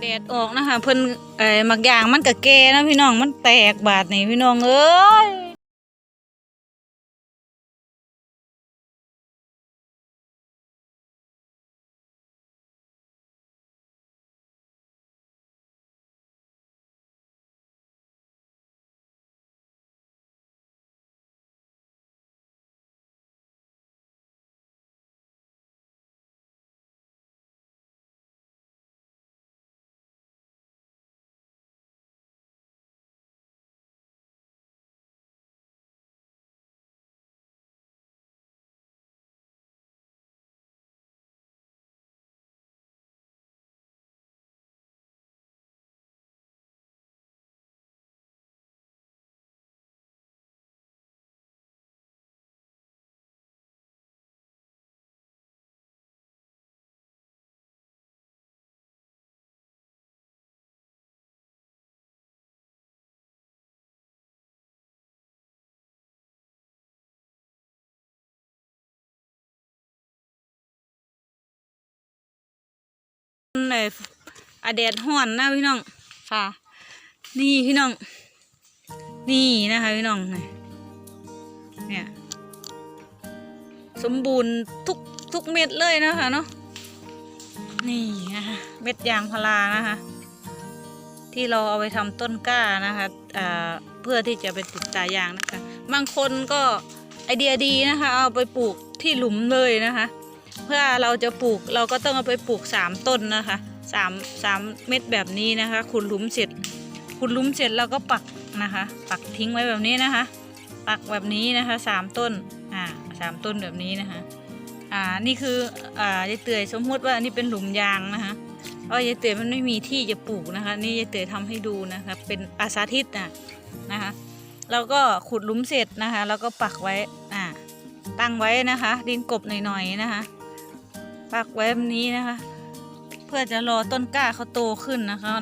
แดดออกนะคะเพิ่นไอ้หมักยางมันก็แก่นะพี่น้องมันแตกบาดนี่พี่น้องเอ้ย ไอ้อแดดฮ้อนนะพี่น้องค่ะ นี่พี่น้อง นี่นะคะพี่น้องเนี่ย สมบูรณ์ทุกทุกเม็ดเลยนะคะเนาะ นี่นะคะเม็ดยางพารานะคะ ที่เราเอาไปทำต้นกล้านะคะอ่าเพื่อที่จะไปติดตายางนะคะ บางคนก็ไอเดียดีนะคะ เอาไปปลูกที่หลุมเลยนะคะ เพื่อเราจะปลูกเราก็ต้องเอาไปปลูกสามต้นนะคะสามสามเม็ดแบบนี้นะคะขุดหลุมเสร็จขุดหลุมเสร็จเราก็ปักนะคะ ปักทิ้งไว้แบบนี้นะคะ ปักแบบนี้นะคะสามต้นอ่าสามต้นแบบนี้นะคะอ่านี่คืออ่ายายเตยสมมติว่าอันนี้เป็นหลุมยางนะคะเพราะยายเตยมันไม่มีที่จะปลูกนะคะ นี่ยายเตยทำให้ดูนะคะเป็นอาสาธิตนะนะคะเราก็ขุดหลุมเสร็จนะคะ แล้วก็ปักไว้อ่าตั้งไว้นะคะ ดินกบหน่อยๆนะคะ ปักไว้แบบนี้นะคะ เพื่อจะรอต้นกล้าเขาโตขึ้นนะคะ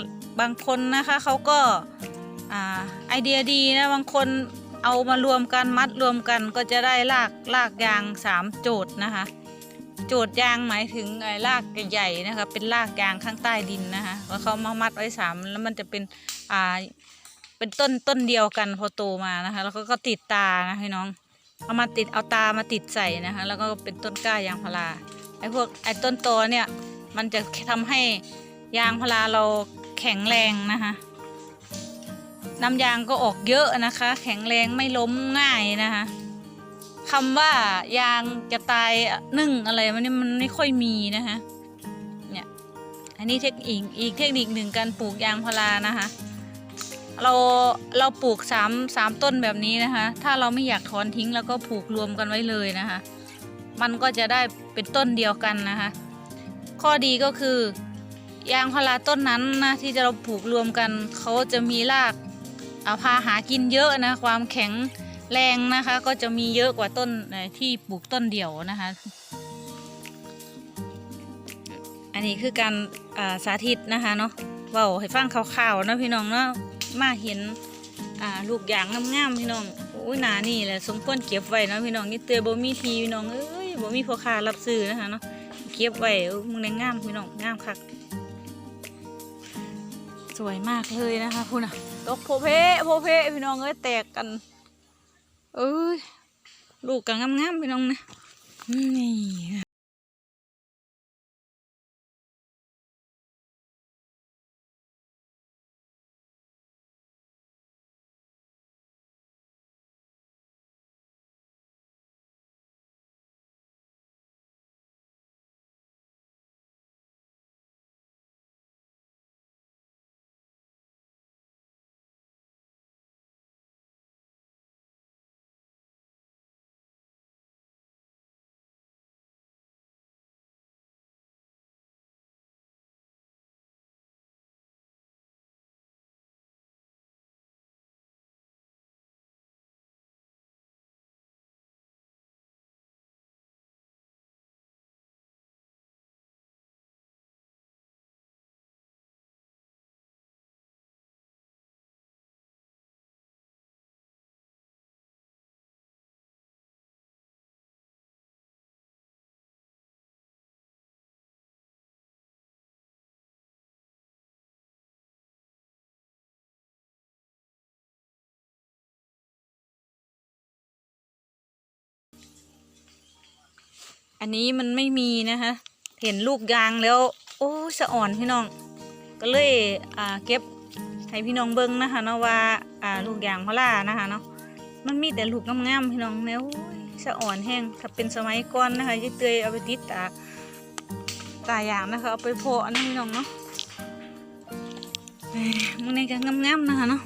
บางคนนะคะเขาก็าไอเดียดีนะบางคนเอามารวมกันมัดรวมกันก็จะได้รากรากยางสามโจทย์นะคะ โจทย์ยางหมายถึงไอ้รากใหญ่ๆนะคะเป็นรากยางข้างใต้ดินนะคะแล้วเขามามัดไว้สามแล้วมันจะเป็นอ่าเป็นต้นต้นเดียวกันพอโตมานะคะ แล้วก็ก็ติดตานะพี่น้องเอามาติดเอาตามาติดใส่นะคะ แล้วก็เป็นต้นกล้ายางพารา ไอ้พวกไอ้ต้นตอเนี่ยมันจะทำให้ยางพาราเราแข็งแรงนะคะน้ำยางก็ออกเยอะนะคะ แข็งแรงไม่ล้มง่ายนะคะคำว่ายางจะตายนึ่งอะไรมันนี่มันไม่ค่อยมีนะคะเนี่ยอันนี้เทคนิคอีกเทคนิคหนึ่งการปลูกยางพารานะคะเราเราปลูกสามสามต้นแบบนี้นะคะ ถ้าเราไม่อยากถอนทิ้งแล้วก็ปลูกรวมกันไว้เลยนะคะ มันก็จะได้เป็นต้นเดียวกันนะคะ ข้อดีก็คือยางพาราต้นนั้นนะที่จะเราปลูกรวมกันเขาจะมีรากอาพาหากินเยอะนะความแข็งแรงนะคะ ก็จะมีเยอะกว่าต้นที่ปลูกต้นเดียวนะคะ อันนี้คือการาสาธิตนะคะเนาะเว่าให้ฟังข่าวๆนะพี่น้องเนาะมาเห็นลูกยางงามๆพี่น้องโอ้ยหนานี่แหละสมควรเก็บไว้เนาะพี่น้องนี่เตยบ่มีทีพี่น้องเอ้ย บ่มีพ่อค้ารับซื้อนะคะเนาะเก็บไว้มึงในงามพี่น้องงามคักสวยมากเลยนะคะคุณอะตกโพเพโพเพพี่น้องเอ้ยแตกกันเอ้ยลูกกันงามๆพี่น้องนะนี่ อันนี้มันไม่มีนะคะ เห็นลูกยางแล้ว โอ้สะอ่อนพี่น้อง ก็เลยอ่าเก็บให้พี่น้องเบิ้งนะคะเนาะว่าอ่าลูกยางพารานะคะเนาะมันมีแต่ลูกงามๆพี่น้องแล้วสะอ่อนแห้งถ้าเป็นสมัยก่อนนะคะยายเตยเอาไปติดตาตายางนะคะเอาไปเพาะนะพี่น้องเนาะมันนี่ก็งามๆนะคะเนาะ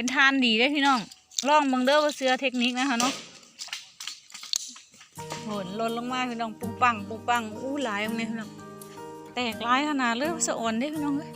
เป็นทานดีได้พี่น้องลองบังเด้อว่าเสือเทคนิคนะคะเนาะโหนหล่นลงมาพี่น้องปุ้งปังปุ้งปังอู้หลายตรงนี้พี่น้องแตกหลายขนาดเลยสะอ่อนได้พี่น้องเอ้ย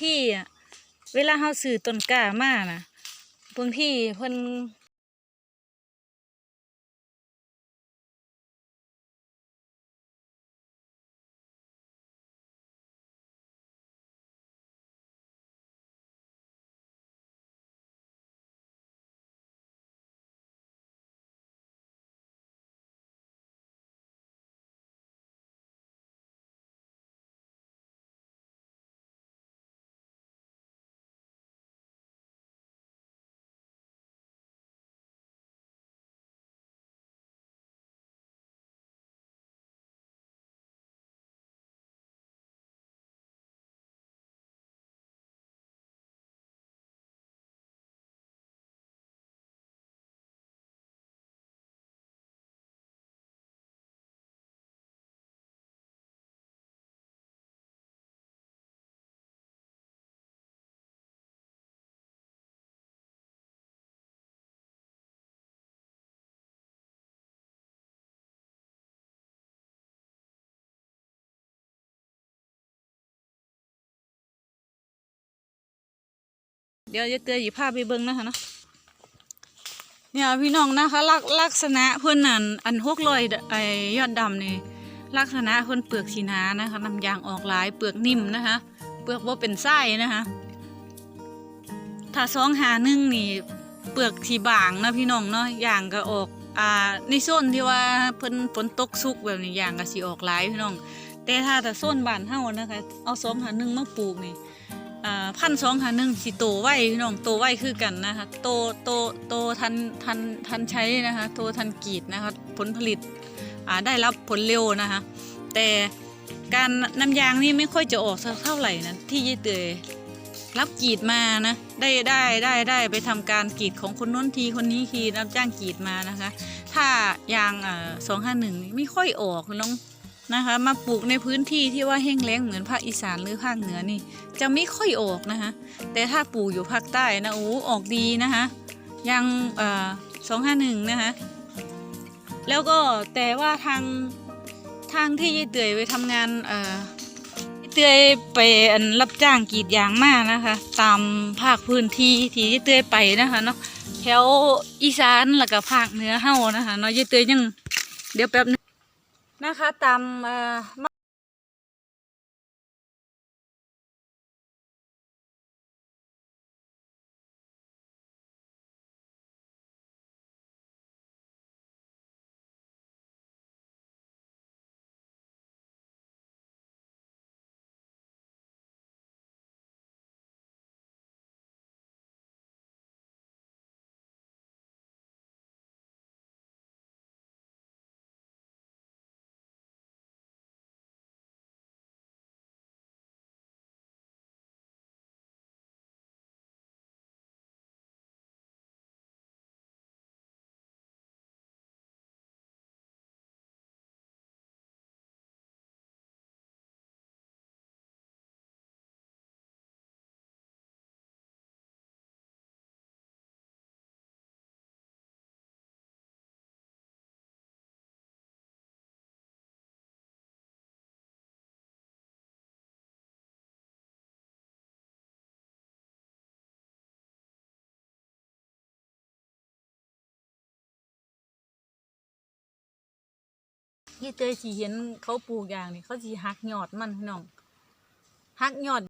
ที่อะเวลาเฮาซื้อต้นกล้ามาน่ะบางที่เพิ่น เดี๋ยวจะเตือนหยิบภาพไปเบิ่งนะคะเนาะเนี่ยพี่น้องนะคะลักลักษณะเพิ่นนั่นอันหกลอยไอยอดดำนี่ลักษณะเพิ่นเปลือกสีนานะคะนำยางออกหลายเปลือกนิ่มนะคะ เปลือกว่าเป็นไส้นะคะถ้าสองหาหนึ่งนี่เปลือกสีบางนะพี่น้องเนาะอย่างก็ออกอ่าในโซนที่ว่าเพิ่นฝนตกชุกแบบนี้อย่างก็สีออกหลายพี่น้อง แต่ถ้าแต่โซนบ้านเฮานะคะ เอาสองหาหนึ่งมาปลูกนี่ อ่าพันสองหาหนึ่งสิโตไวพี่น้องโตไวคือกันนะคะโตโตโตทันทันทันใช้นะคะโตทันกีดนะคะผลผลิตอ่าได้รับผลเร็วนะคะแต่การน้ำยางนี่ไม่ค่อยจะออกสักเท่าไหร่นะที่ยี่เตยรับกรีดมานะได้ได้ได้ได้ไปทำการกรีดของคนน้นทีคนนี้ทีรับจ้างกรีดมานะคะ ถ้ายางสองห้าหนึ่งไม่ค่อยออกน้อง นะคะ มาปลูกในพื้นที่ที่ว่าแห้งแล้งเหมือนภาคอีสานหรือภาคเหนือนี่ จะไม่ค่อยออกนะคะ แต่ถ้าปลูกอยู่ภาคใต้นะโอ้ออกดีนะคะยังสองห้าหนึ่งนะคะแล้วก็แต่ว่าทางทางที่ยายเตยไปทำงานเอ่อยายเตยไปอันรับจ้างกรีดยางมากนะคะ ตามภาคพื้นที่ที่ยายเตยไปนะคะเนาะแถวอีสานแล้วก็ภาคเหนือเฮานะคะเนาะยายเตยยังเดี๋ยวแป๊บนึง นะคะตาม ยี่เตยสีเห็นเขาปลูกอย่างนี่เขาสีหักยอดมันพี่น้องหักยอด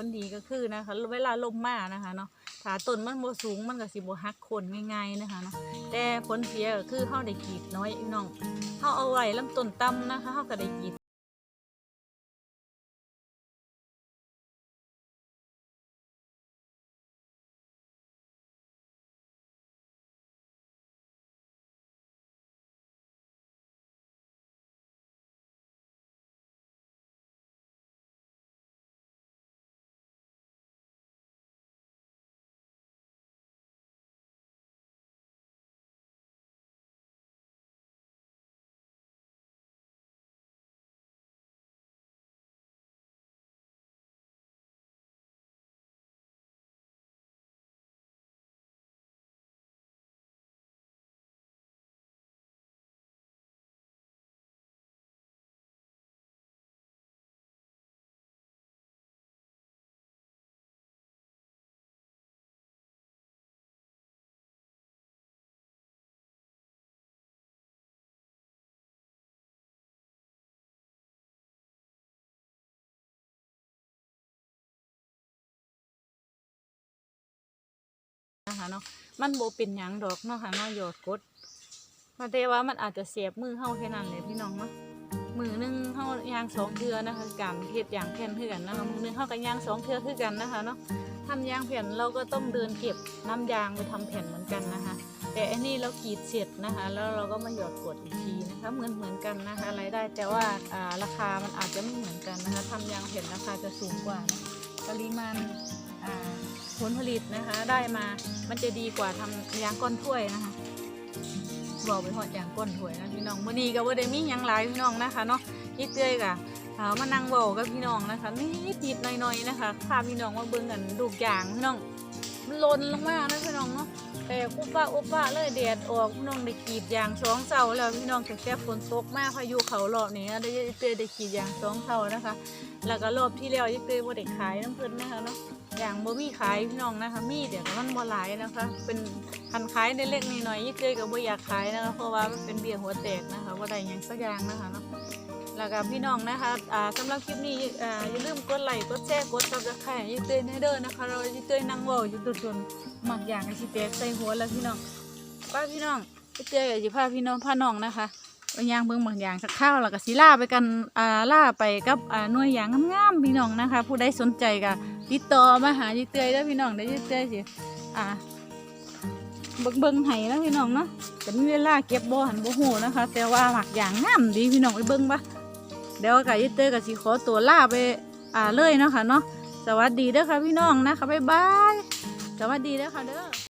ผลดีก็คือนะคะเวลาลมมานะคะเนาะถ้าต้นมันบ่สูงมันก็สิบหักคนง่ายๆนะคะเนาะแต่ผลเสียก็คือเฮาได้กีดน้อยน้องเฮาเอาไว้ลำต้นต่ำนะคะเฮาก็ได้กีด นะคะเนาะมันโบเป็นหยังดอกเนาะค่ะเนาะหยอดกดมาแต่ว่ามันอาจจะเสียบมือเฮาแค่นั้นเลยพี่น้องเนาะมือหนึงเฮายางสองเทือนะคะการเฮ็ดยางแผ่นคือกันนะคะมือหนึงเฮากับยางสองเทือคือกันนะคะเนาะทำยางแผ่นเราก็ต้องเดินเก็บน้ำยางไปทำแผ่นเหมือนกันนะคะ แต่อันนี้เรากรีดเสร็จนะคะ แล้วเราก็มาหยอดกดอีกทีนะคะเหมือนเหมือนกันนะคะรายได้แต่ว่าราคามันอาจจะไม่เหมือนกันนะคะทำยางแผ่นราคาจะสูงกว่านะปริมาณ ผลผลิตนะคะได้มา มันจะดีกว่าทำยางก้อนถ้วยนะคะบอกไปหอดยางก้อนถ้วยนะพี่น้องมื่อนี้ก็ว่าได้มียังหลายพี่น้องนะคะเนาะยี่เต้ยกะเอามานั่งบากับพี่น้องนะคะนิดนิดหน่อยๆนะคะพาพี่น้องมาเบิ่งกันดูกยางพี่น้องมันล่นลงมากนะพี่น้องเนาะแต่อุปะอุปะเลยแดดออกพี่น้องได้กรีดยางสองเสาแล้วพี่น้องแต่แค่ฝนตกมากพายุเขารอบนี้ได้เตยได้กรีดยางสองเสานะคะ แล้วก็รอบที่แล้วยี่เตยบ่ได้ขายน้ำเพิ่นนะคะเนาะ อย่างบ่มีขายพี่น้องนะคะมีเดี๋ยวมันบ่หลายนะคะ เป็นคันขายได้เล็กๆน้อยยี่เตยก็บ่อยากขายนะคะเพราะว่ามันเป็นเบี้ยหัวแตกนะคะบ่ได้หยังสักอย่างนะคะเนาะแล้วก็พี่น้องนะคะอ่าสำหรับคลิปนี้อ่าอย่าลืมกดไลค์กดแชร์กดซับสไครต์ยิ่เตือนให้เด้อนะคะ เรายิ่เตือนนั่งเว่าอยู่ตุนหมักอย่างไอชิเตกใส่หัวแล้วพี่น้องป้าพี่น้องพี่เตือนกับจิพาพี่น้องพาน้องนะคะ ไปย่างเบิ่งบางอย่างสักข้าวแล้วก็สิล่าไปกันอ่าล่าไปกับอ่าหน่วยอย่างงามๆพี่น้องนะคะ ผู้ใดสนใจก็ติดต่อมาหาจิเตือนแล้วพี่น้องได้จิเตือนสิอ่าเบิ่งเบิ่งไห้นะพี่น้องเนาะแต่มีเวลาเก็บบ่หันบ่ฮู้นะคะ แต่ว่าหมักอย่างงามดีพี่น้องไปเบิ่งปะเดี๋ยวกับยิเตอร์กับสิขอตัวล่าไปอ่าเลยเนาะค่ะเนาะสวัสดีเด้อค่ะพี่น้องนะคะบ๊ายบายสวัสดีเด้อค่ะเด้อ